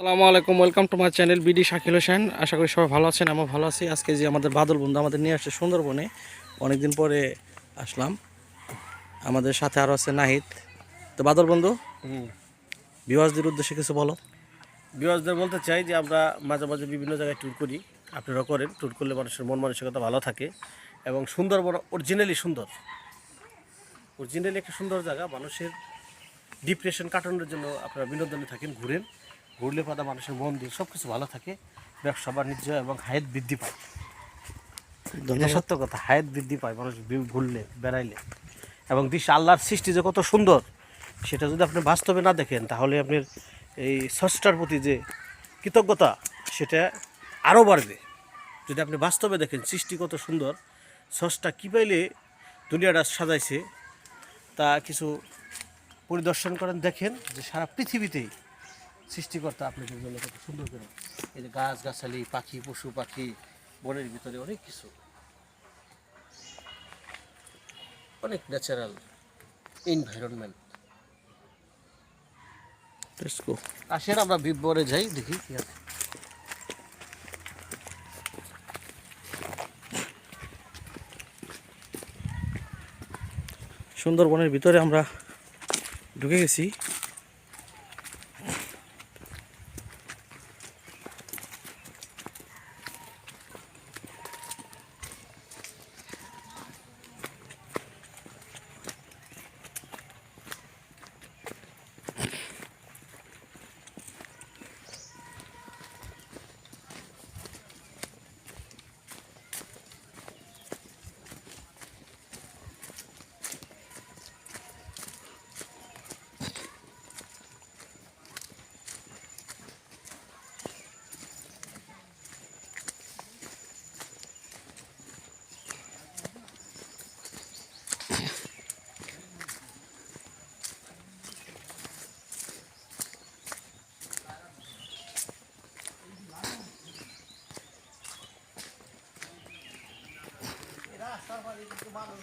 আসসালামু আলাইকুম welcome to my channel BD Shakil Hossain আশা করি সবাই ভালো আছেন আমরা ভালো আছি। আজকে যে আমাদের বাদল বন্ধু আমাদের নিয়ে আসছে সুন্দরবনে অনেকদিন পরে আসলাম। আমাদের সাথে আরও আছে নাহিদ। তো বাদল বন্ধু বিবাসদের উদ্দেশ্যে কিছু বলো। বিওয়াজদের বলতে চাই যে আমরা মাঝে মাঝে বিভিন্ন জায়গায় ট্যুর করি আপনারা করেন। ট্যুর করলে মানুষের মন মানসিকতা ভালো থাকে এবং সুন্দরবন অরিজিনালি সুন্দর। অরিজিনালি একটা সুন্দর জায়গা মানুষের ডিপ্রেশন কাটানোর জন্য আপনারা বিনোদনে থাকেন ঘুরেন। ঘুরলে পাতা মানুষের মন দিয়ে সব কিছু ভালো থাকে ব্যবসা বাণিজ্য এবং হায়াত বৃদ্ধি পায়। এটা সত্য কথা হায়াত বৃদ্ধি পায় মানুষ ঘুরলে বেড়াইলে। এবং দৃশ্য আল্লাহর সৃষ্টি যে কত সুন্দর সেটা যদি আপনি বাস্তবে না দেখেন তাহলে আপনার এই স্রষ্টার প্রতি যে কৃতজ্ঞতা সেটা আরও বাড়বে। যদি আপনি বাস্তবে দেখেন সৃষ্টি কত সুন্দর স্রষ্টা কী পাইলে দুনিয়াটা সাজাইছে তা কিছু পরিদর্শন করেন দেখেন যে সারা পৃথিবীতেই সৃষ্টিকর্তা আপনাদের জন্য কত সুন্দর করে। এই যে গাছ গাছালি পাখি পশু পাখি বনের ভিতরে অনেক কিছু। অনেক ন্যাচারাল এনভায়রনমেন্ট. আসেন আমরা বিবরে যাই দেখি কি আছে। সুন্দরবনের ভিতরে আমরা ঢুকে গেছি। মানুষ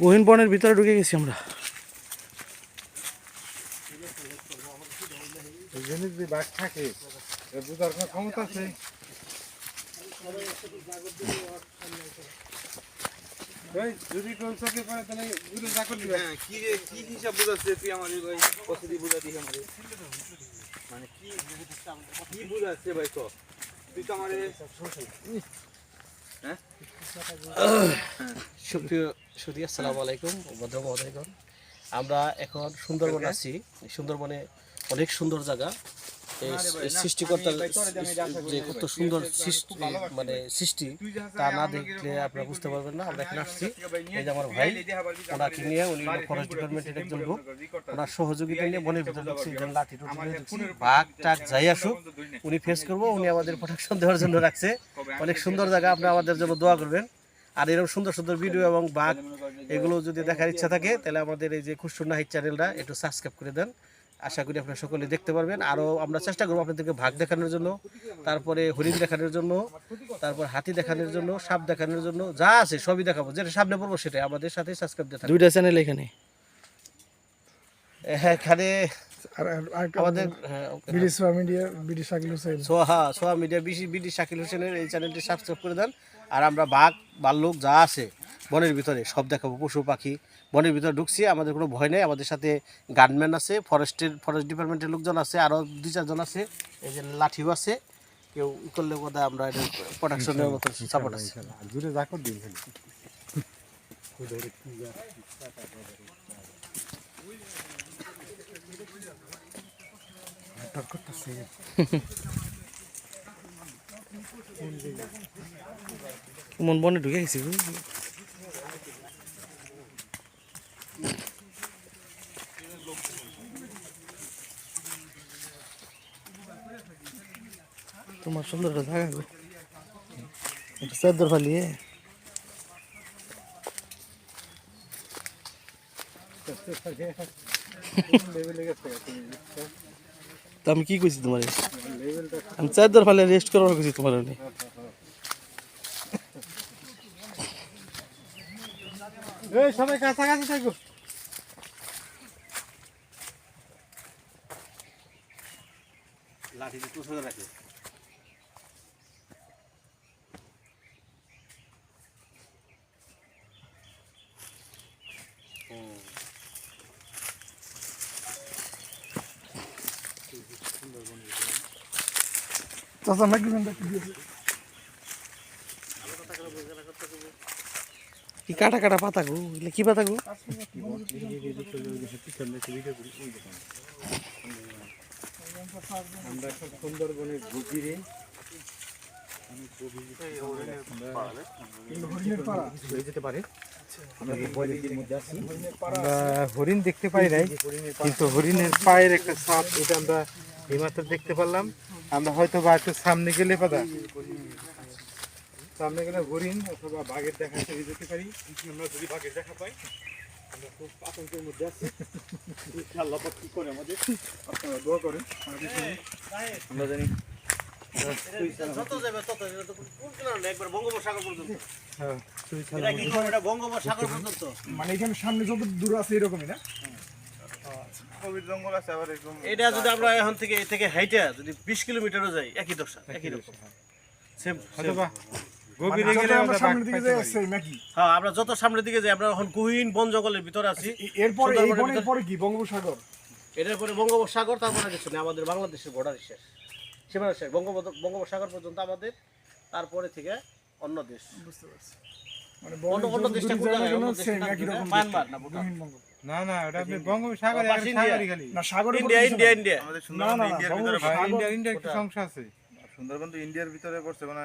গহীন বনের ভিতরে ঢুকে গেছি আমরা। যদি থাকে ক্ষমতা আছে? যদি চোখে পড়ে তাহলে ঘুরে যা করবি। হ্যাঁ, কি রে কি হিসাব বুঝাচ্ছে তুই আমার ভাই? কতদি আমারে? মানে কি কি বুঝাচ্ছে ভাই তো তুই তো আমারে সুপ্রিয় সুদী আসসালামু আলাইকুম ভদ্র মহোদয়গণ। আমরা এখন সুন্দরবন আছি। সুন্দরবনে অনেক সুন্দর জায়গা। সৃষ্টিকর্তার যে কত সুন্দর সৃষ্টি মানে সৃষ্টি তা না দেখলে আপনারা বুঝতে পারবেন না। আমরা এখানে আসছি। এই যে আমার ভাই ওনাকে নিয়ে উনি ফরেস্ট ডিপার্টমেন্টের একজন লোক। ওনার সহযোগিতা নিয়ে বনের ভিতরে ঢুকছি লাঠি টুটি নিয়ে ঢুকছি। বাঘ টাক যাই আসুক উনি ফেস করব উনি আমাদের প্রোটেকশন দেওয়ার জন্য রাখছে। অনেক সুন্দর জায়গা আপনি আমাদের জন্য দোয়া করবেন। আর এরকম সুন্দর সুন্দর ভিডিও এবং বাঘ এগুলো যদি দেখার ইচ্ছা থাকে তাহলে আমাদের এই যে খুশুর নাহিদ চ্যানেলটা একটু সাবস্ক্রাইব করে দেন আশা করি আপনারা সকলে দেখতে পারবেন। আরও আমরা চেষ্টা করব আপনাদেরকে ভাগ দেখানোর জন্য তারপরে হরিণ দেখানোর জন্য তারপর হাতি দেখানোর জন্য সাপ দেখানোর জন্য যা আছে সবই দেখাবো। যেটা সামনে পড়ব সেটাই। আমাদের সাথে সাবস্ক্রাইব দিয়ে দুইটা চ্যানেল এখানে। হ্যাঁ, এখানে আমাদের হ্যাঁ, মিডিয়া সোহা বিডি শাকিল হোসেনের এই চ্যানেলটি সাবস্ক্রাইব করে দেন। আর আমরা বাঘ ভাল্লুক যা আছে বনের ভিতরে সব দেখাবো পশু পাখি। বনের ভিতরে ঢুকছি আমাদের কোনো ভয় নেই। আমাদের সাথে গানম্যান আছে ফরেস্টের ফরেস্ট ডিপার্টমেন্টের লোকজন আছে আরও দুই চারজন আছে। এই যে লাঠিও আছে। কেউ ই করলে বোধ আমরা এটা প্রোডাকশনের মতো সাপোর্ট আছে। দিন মন বনে ঢুকে গেছি। তোমার সুন্দর একটা জায়গা গো একটা চাদর ফালিয়ে তা আমি কি কইছি তোমার আমি চাদর ফালে রেস্ট করবার কইছি তোমার আমি এই সবাই কাছাকাছি থাকো লাঠি দিয়ে তুলে রাখে চাচা মাইক্রোফোনটা একটু দিয়ে কি কাটা কাটা পাতা গো? এগুলো কি পাতা গো? আমরা সুন্দরবনের গভীরে হয়ে যেতে পারে আমরা বয়লের মধ্যে আছি আমরা হরিণ দেখতে পাই নাই কিন্তু হরিণের পায়ের একটা ছাপ এটা আমরা এইমাত্র দেখতে পারলাম আমরা হয়তো বা একটু সামনে গেলে পাতা সামনে গেলে হরিণ অথবা বাঘের দেখা পেয়ে যেতে পারি আমরা যদি বাঘের দেখা পাই আমরা খুব আতঙ্কের মধ্যে আছি আল্লাহ কি করে আমাদের আপনারা দোয়া করেন আমরা জানি যত যাবে তত কোন কিনারে একবার বঙ্গোপসাগর পর্যন্ত হ্যাঁ, এটা কি এটা বঙ্গোপসাগর পর্যন্ত মানে এখানে সামনে যত দূর আছে এরকমই না গভীর জঙ্গল আছে আবার এরকম এটা যদি আমরা এখন থেকে এই থেকে হাইটা যদি বিশ কিলোমিটারও যাই একই দশা একই রকম। সেম হয়তো বা মানে গভীরে যত গেলে আমরা আমরা সামনের দিকে যাই নাকি হ্যাঁ আমরা যত সামনের দিকে যাই আমরা এখন কুহিন বন জঙ্গলের ভিতরে আছি। এ- এরপরে এই বনের পরে কি? বঙ্গোপসাগর? এটার পরে বঙ্গোপসাগর তারপরে কিছু নেই আমাদের বাংলাদেশের বর্ডার শেষ। সীমানা শেষ। বঙ্গোপ- বঙ্গোপসাগর পর্যন্ত আমাদের তারপরে থেকে অন্য দেশ। বুঝতে পারছি। মানে না না? ওটা আপনি বঙ্গোপসাগরে India. India India India. Sundarban ইন্ডিয়ার সমস্যা আছে। তো ইন্ডিয়ার ভিতরে পড়ছে মানে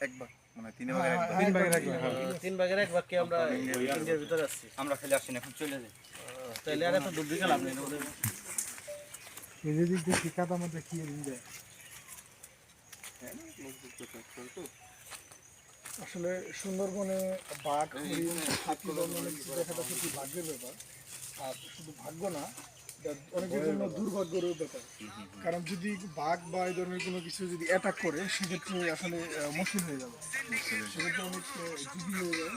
এক ভাগ মানে তিন ভাগের হ্যাঁ, এক তিন হ্যাঁ, ভাগের এক। তিন ভাগের এক ভাগকে আমরা ইন্ডিয়ার ভিতরে আসছি আমরা খালি আসি না এখন চলে যাই। তাহলে আর এত দূর দিকে লাভ নেই দিক শিক্ষাটা আমাদের কি ইন্ডিয়া আসলে সুন্দরবনে বাঘ হরিণ হাতি বা কিছু দেখা যাচ্ছে কি ভাগ্যের ব্যাপার। আর শুধু ভাগ্য না এটা অনেকের জন্য দুর্ভাগ্যেরও ব্যাপার। কারণ যদি বাঘ বা এই ধরনের কোনো কিছু যদি অ্যাটাক করে সেক্ষেত্রে আসলে মুশকিল হয়ে যাবে। সেক্ষেত্রে অনেক ঝুঁকি হয়ে যায়